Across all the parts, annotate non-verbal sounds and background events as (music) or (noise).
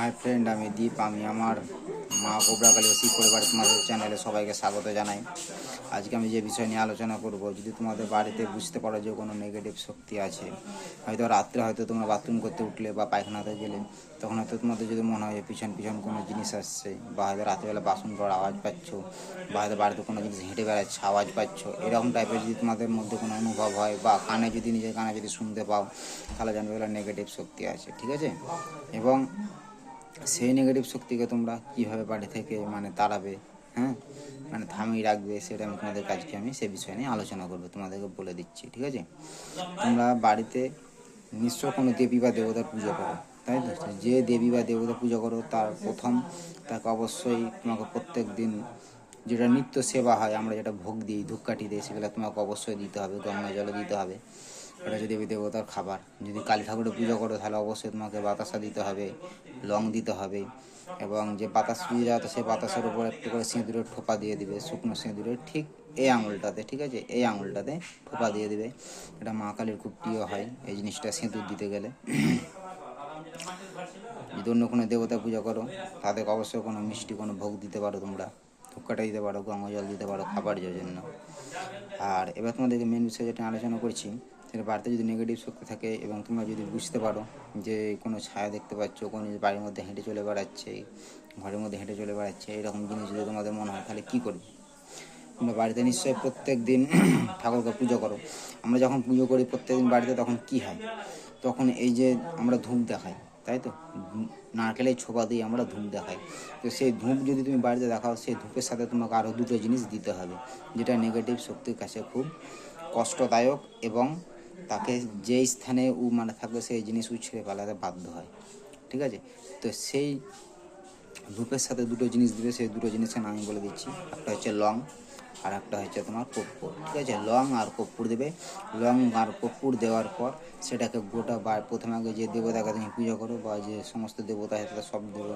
Hi friend, আমি দীপ, আমি আমার মা গোবরাকালী ওসি পরিবার তোমাদের চ্যানেলে সবাইকে স্বাগত জানাই। আজকে আমি যে বিষয় নিয়ে আলোচনা করব, যদি তোমাদের বাড়িতে বুঝতে পারো যে কোনো নেগেটিভ শক্তি আছে, হয়তো রাত্রে হয়তো তোমরা বাথরুম করতে উঠলে বা পায়খানাতে গেলে, তখন হয়তো তোমাদের যদি মনে হয় পিছন পিছন কোনো জিনিস আসছে, বা হয়তো রাত্রেবেলা বাসন করার আওয়াজ পাচ্ছ, বা হয়তো বাড়িতে কোনো জিনিস হেঁটে বেড়াচ্ছে, আওয়াজ পাচ্ছ, এরকম টাইপের যদি তোমাদের মধ্যে কোনো অনুভব হয়, বা কানে যদি নিজের কানে যদি শুনতে পাও, তাহলে জানবে নেগেটিভ শক্তি আছে, ঠিক আছে? এবং সেই নেগেটিভ শক্তিকে তোমরা কীভাবে বাড়ি থেকে মানে তাড়াবে হ্যাঁ? মানে থামিয়ে রাখবে, সেটা আমি তোমাদের কাজকে আমি সে বিষয় নিয়ে আলোচনা করব, তোমাদেরকে বলে দিচ্ছি, ঠিক আছে? তোমরা বাড়িতে নিশ্চয় কোনো দেবী বা দেবতার পুজো করো, তাই তো? যে দেবী বা দেবতা পুজো করো, তার প্রথম তাকে অবশ্যই তোমাকে প্রত্যেক দিন যেটা নিত্য সেবা হয়, আমরা যেটা ভোগ দিই, ধূপকাঠি দিই, সেগুলো তোমাকে অবশ্যই দিতে হবে, গঙ্গা জলে দিতে হবে। ওটা যদি দেবী দেবতার খাবার। যদি কালী ঠাকুরের পুজো করো, তাহলে অবশ্যই তোমাকে বাতাসা দিতে হবে, লং দিতে হবে। এবং যে বাতাস পুজো যাওয়া সেই বাতাসের উপর একটু করে সিঁদুরের ঠোপা দিয়ে দিবে, শুকনো সিঁদুরের ঠিক এই আঙুলটাতে, ঠিক আছে? এই আঙুলটাতে ঠোপা দিয়ে দিবে। এটা মা কালীর খুব প্রিয় হয়, এই জিনিসটা সিঁদুর দিতে গেলে। যদি অন্য কোনো দেবতা পূজা করো তাদেরকে অবশ্যই কোনো মিষ্টি, কোনো ভোগ দিতে পারো তোমরা। ধূপকাঠা দিতে পারো, গঙ্গা জল দিতে পারো, খাবার জন্য। আর এবার তোমাদেরকে মেন বিষয় যেটা আলোচনা করছি সেটা বাড়িতে যদি নেগেটিভ শক্তি থাকে এবং তোমরা যদি বুঝতে পারো যে কোনো ছায়া দেখতে পাচ্ছ, কোনো বাড়ির মধ্যে হেঁটে চলে বেড়াচ্ছে, ঘরের মধ্যে হেঁটে চলে বেড়াচ্ছে, এরকম জিনিস যদি তোমাদের মনে হয়, তাহলে কী করবে? তোমরা বাড়িতে নিশ্চয়ই প্রত্যেক দিন (clears throat) ঠাকুরকে পুজো করো। আমরা যখন পুজো করি প্রত্যেক দিন বাড়িতে তখন কি হয়? তখন এই যে আমরা ধূপ দেখাই, তাই তো? নারকেলের ছোপা দিয়ে আমরা ধূপ দেখাই। তো সেই ধূপ যদি তুমি বাড়িতে দেখাও, সেই ধূপের সাথে তোমাকে আরও দুটো জিনিস দিতে হবে, যেটা নেগেটিভ শক্তির কাছে খুব কষ্টদায়ক এবং তাকে যে স্থানে উ মানে থাকবে, সেই জিনিস উ উছড়ে পালাতে বাধ্য হয়। ঠিক আছে? তো সেই ধূপের সাথে দুটো জিনিস দিবে, সেই দুটো জিনিসের নাম আমি বলে দিচ্ছি। একটা হচ্ছে লং আর একটা হচ্ছে তোমার কর্পূর। ঠিক আছে? লং আর কর্পূর দেবে। লং আর কর্পূর দেওয়ার পর সেটাকে গোটা বা প্রথমে আগে যে দেবতাকে তুমি পুজো করো বা যে সমস্ত দেবতা আছে সব দেব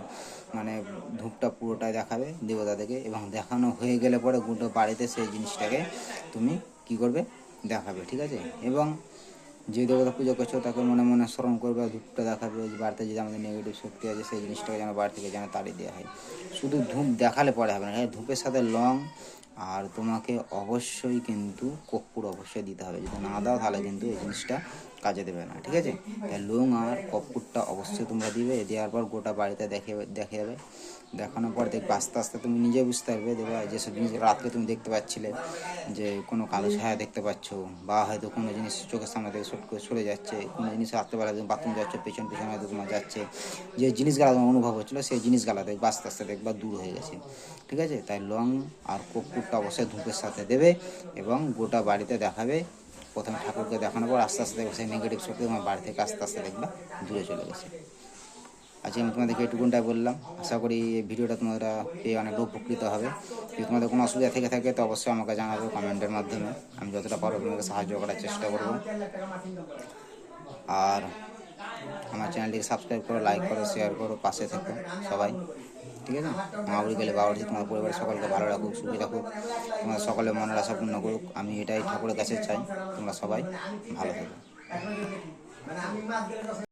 মানে ধূপটা পুরোটা দেখাবে দেবতাদেরকে। এবং দেখানো হয়ে গেলে পরে গোটা বাড়িতে সেই জিনিসটাকে তুমি কি করবে? দেখাবে, ঠিক আছে? এবং যে দেবতা পুজো করছ, তাকে মনে মনে স্মরণ করবে, ধূপটা দেখাবে বাড়িতে যদি আমাদের নেগেটিভ শক্তি আছে, সেই জিনিসটাকে যেন বাড়ি থেকে যেন তাড়িয়ে দেওয়া হয়। শুধু ধূপ দেখালে পরে হবে না হ্যাঁ? ধূপের সাথে লং, আর তোমাকে অবশ্যই কিন্তু কর্পূর অবশ্যই দিতে হবে। যদি না দাও, তাহলে কিন্তু এই জিনিসটা কাজে দেবে না, ঠিক আছে? তাই লং আর কর্পূরটা অবশ্যই তোমরা দিবে, দেওয়ার পর গোটা বাড়িতে দেখে দেখে যাবে। দেখানোর পর দেখবে আস্তে আস্তে তুমি নিজে বুঝতে পারবে, দেখবে যেসব জিনিস রাত্রে তুমি দেখতে পাচ্ছিলে যে কোনো কালো ছায়া দেখতে পাচ্ছ, বা হয়তো কোনো জিনিস চোখের সামনে থেকে শট করে সরে যাচ্ছে, কোনো জিনিস রাত্রেবেলা তুমি বাথরুম যাচ্ছে, পেছন পেছন হয়তো তোমার যাচ্ছে। যে জিনিসগুলো তোমার অনুভব হচ্ছিল, সেই জিনিসগুলো দেখবে আস্তে আস্তে দেখবা দূর হয়ে গেছে, ঠিক আছে? তাই লং আর কর্পূরটা অবশ্যই ধূপের সাথে দেবে এবং গোটা বাড়িতে দেখাবে প্রথমে ঠাকুরকে দেখানোর পর আস্তে আস্তে দেখবে সেই নেগেটিভ শক্তি তোমার বাড়ি থেকে আস্তে আস্তে দেখবা, দূরে চলে গেছে। আজকে আমি তোমাদেরকে এটুকুনটাই বললাম, আশা করি এই ভিডিওটা তোমরা পেয়ে অনেক উপকৃত হবে। যদি তোমাদের কোনো অসুবিধা থেকে থাকে তো অবশ্যই আমাকে জানাবে কমেন্টের মাধ্যমে। আমি যতটা পারব তোমাকে সাহায্য করার চেষ্টা করব। আর আমার চ্যানেলটিকে সাবস্ক্রাইব করো লাইক করো শেয়ার করো, পাশে থেকো সবাই। ঠিক আছে? মা গেলে বাবা বাড়ি তোমার পরিবারের সকলকে ভালো রাখুক, সুখী রাখুক তোমার সকলে মনের পূর্ণ করুক। আমি এটাই ঠাকুরের কাছে চাই তোমরা সবাই ভালো থাকো।